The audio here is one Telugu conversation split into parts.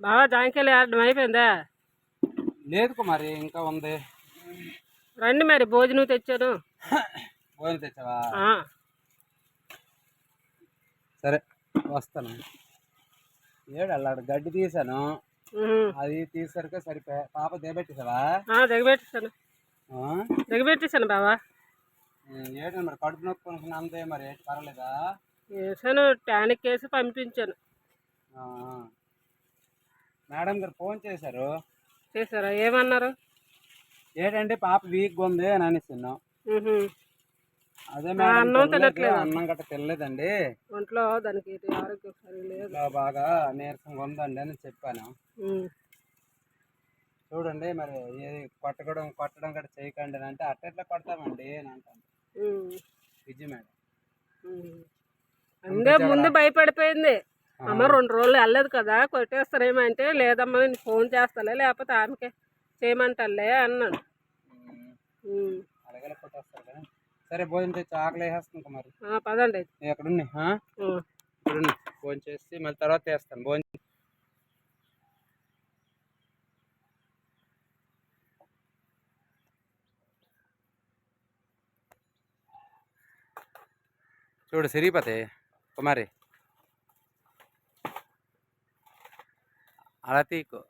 బాగా జాంకాయలు ఆడడం అయిపోయిందా? లేదు కుమారి ఇంకా ఉంది. రండి మరి భోజనం తెచ్చాను. భోజనం తెచ్చావా? ఆ, సరే వస్తాను. ఏడు అల్లాడు గడ్డి తీసాను. ఉహు. అది తీసరికి సరిపోయా పాప దేబెట్టేసావా ఆ, దిగబెట్టేశాను ఆ? దిగబెట్టేశాను బావా. ఏడు మరి కడుపు నొప్పి అంతే మరి ఏంటి పర్వాలేదా? వేసాను టానిక్ వేసి పంపించాను. ఆ. మేడం గారు ఫోన్ చేశారు. చేశారా? ఏమన్నారు? ఏంటంటే పాప వీక్గా ఉంది అని అనేసిన్నాం. అదే అన్నం తినట్లేదా? అన్నం గట్ట తినలేదండి. ఒంట్లో దానికి ఆరోగ్యం సరిగా లేదు. ఇలా బాగా నీరసంగా ఉందండి అని చెప్పాను. చూడండి మరి ఏది కొట్టడం కొట్టడం గట్ట చేయకండి అని అంటే అట్టెట్లా కొడతామండి అని అంటాను. విజయ్ మేడం. అందే ముందు భయపడిపోయింది. అమ్మ రెండు రోజులు వెళ్ళలేదు కదా కొట్టేస్తారేమో అంటే లేదమ్మా నేను ఫోన్ చేస్తాలే లేకపోతే ఆమెకే చేయమంటాలే కదా. సరే భోజనం తెచ్చి ఆకలి వేసేస్తుంది మరి. పదండి అయితే. నేను ఎక్కడున్నా ఉమ్. ఇక్కడున్నా భోజనం చేసి మళ్ళీ తర్వాత వేస్తాను భోజనం చూడు సిరిపతి కుమారి. అలా తీకు.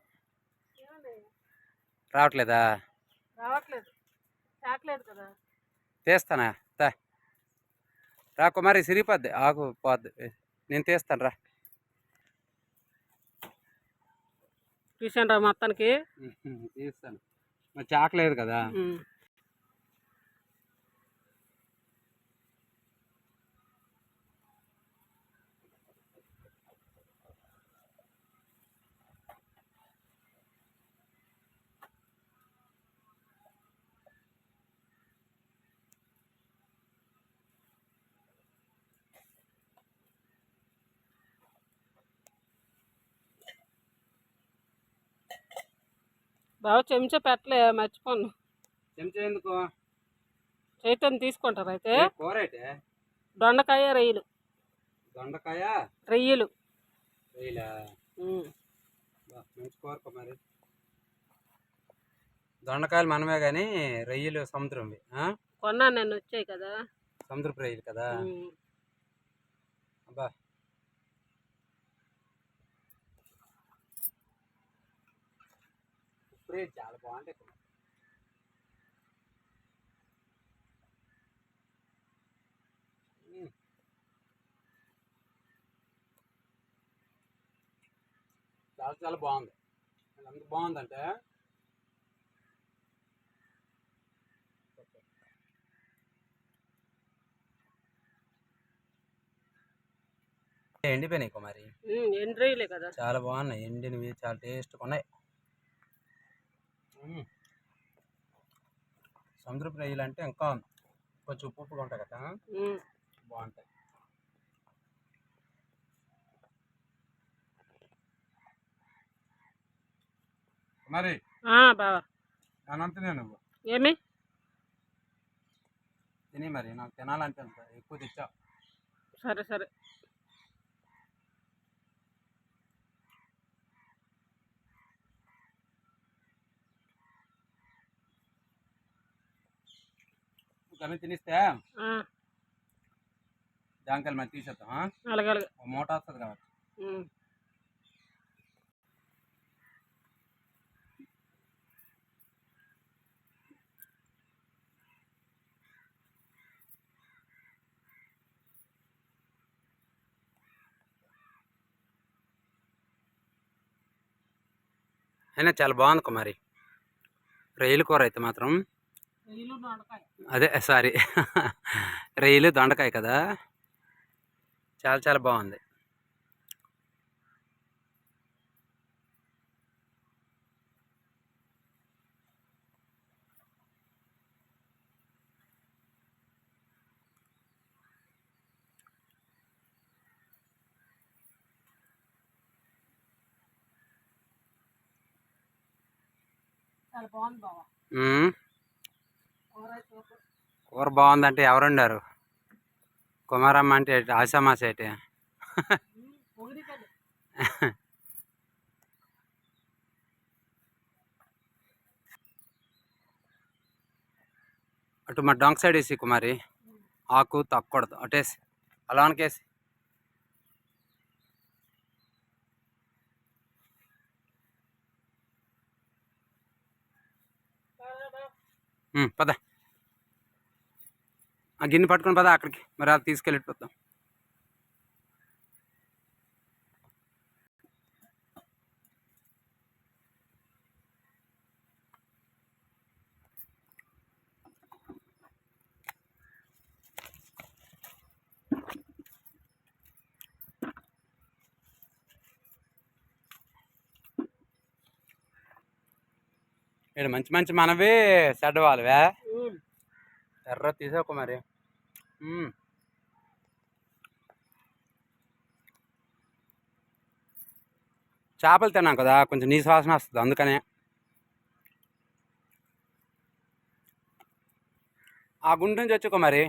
రావట్లేదా? రావట్లేదు. కదా. తీస్తానా? తా. రా కుమారి సిరిపోద్ది ఆకు పోద్ది. నేను తీస్తాను రా. చూసాను రా మొత్తానికి. తీస్తాను. మరి చాకలేదు కదా. బాగా చెంచా పెట్టలే మర్చిపోను. చెంచా ఎందుకు? చైతన్య తీసుకుంటారు అయితే. కూర అయితే? దొండకాయ రొయ్యలు. దొండకాయ? రొయ్యలు. మంచి కూర కుమారి దొండకాయలు మనమే కానీ రొయ్యలు సముద్రంవి? కొన్నాను నేను వచ్చాయి కదా. సముద్రపు రొయ్యలు కదా. అబ్బా. ఇప్పుడే చాలా బాగుంటాయి. చాలా చాలా బాగుంది. అది ఎంత బాగుందంటే ఎండిపోయినాయి కుమారి రొయ్యలే కదా. చాలా బాగున్నాయి. ఎండినవి చాలా టేస్ట్గా ఉన్నాయి. సముద్రపు రొయ్యలు అంటే ఇంకా కొంచెం ఉప్పు ఉప్పుగా ఉంటాయి కదా? ఉమ్. బాగుంటాయి. మరి ఆ, బావా. అనంత నేను ఏమి? తిని మరి నాకు తినాలంటే అంత ఎక్కువ తెచ్చా సరే సరే. కానీ తినిస్తే ఆ, జాంకాయలు మరి తీసేద్దాం ఆ? అలాగే అలాగే. ఒక మూట వస్తుంది కాబట్టి. ఉమ్. అయినా చాలా బాగుంది కుమారి. రొయ్యల కూర అయితే మాత్రం. రొయ్యలు దొండకాయ అదే సారీ. రొయ్యలు దొండకాయ కదా? చాలా చాలా బాగుంది. చాలా బాగుంది బావా. ఎవరు బాగుందంటే ఎవరుండారు. కుమారమ్మ అంటే ఆశామాస అయితే. అటు మా డాంగ్ సైడ్ వేసి కుమారి. ఆకు తప్పకూడదు. అటేసి అలా అనకేసి పద. ఆ గిన్నె పట్టుకొని పద అక్కడికి మరి అది తీసుకెళ్ళిపోతాం ఇక్కడ మంచి మంచి మనవి ఉమ్. ఎర్ర తీసావు మరి. చేపలు తిన్నాం కదా కొంచెం నీ వాసన వస్తుంది అందుకనే. ఆ గుండు నుంచి వచ్చుకో మరి.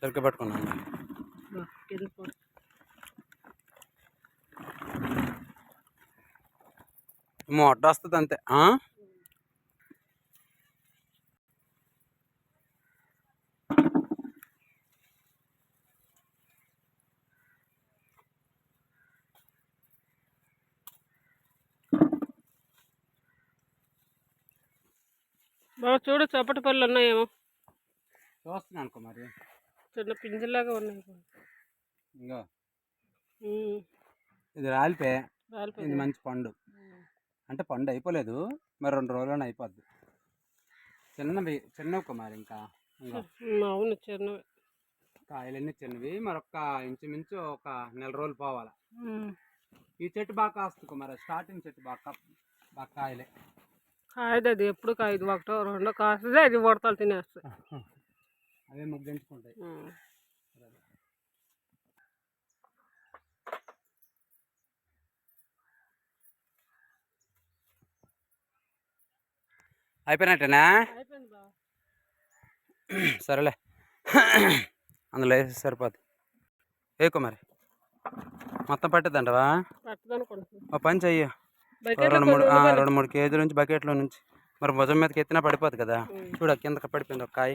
సరిగ్గా పట్టుకున్నాను. మొట్ట వస్తుంది అంతే? బావ చూడు చప్పటి పళ్ళు ఉన్నాయేమో చూస్తున్నాను అనుకో మరి చిన్న పింజలాగా ఉన్నాయి ఇంకో. ఇది రాలితే ఇది మంచి పండు. అంటే పండు అయిపోలేదు. మరి రెండు రోజుల్లోనే అయిపోద్ది. చిన్నవి చిన్నవి కుమారి ఇంకా. అవును చిన్నవి. కాయలన్నీ చిన్నవి. మరొక ఇంచుమించు ఒక నెల రోజులు పోవాలి. ఈ చెట్టు బాగా కాస్తుంది కుమారి. స్టార్టింగ్ చెట్టు బాగా బాగా కాయలే. కాయదు అది ఎప్పుడు కాయదు. ఒకటో రెండో కాస్తుంది. అది ఉడతలు తినేస్తాయి అవే ముగ్గించుకుంటాయి. అయిపోయినట్టేనా? సరేలే. అందులో వేసి సరిపోద్ది. ఏ కుమారి మొత్తం పట్టిద్దంటవా పట్టదనుకుంటున్నాను ఓ పని చెయ్యి. రెండు మూడు. రెండు మూడు కేజీల నుంచి బకెట్లో నుంచి. మరి భుజం మీదకి ఎత్తినా పడిపోద్ది కదా. చూడ కిందకి పడిపోయింది ఒక కాయ.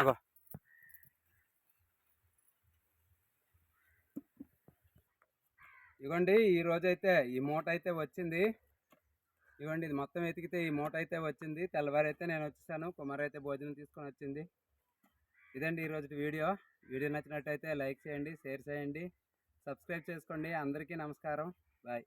అగో ఇగోండి ఈ అయితే ఈ మూట అయితే వచ్చింది. ఇవ్వండి ఇది మొత్తం ఎతికితే ఈ మూట అయితే వచ్చింది. తెల్లవారు అయితే నేను వచ్చేసాను. కుమార్ అయితే భోజనం తీసుకొని వచ్చింది. ఇదండి ఈరోజు వీడియో. వీడియో నచ్చినట్టయితే లైక్ చేయండి షేర్ చేయండి. సబ్స్క్రైబ్ చేసుకోండి. అందరికీ నమస్కారం. బాయ్.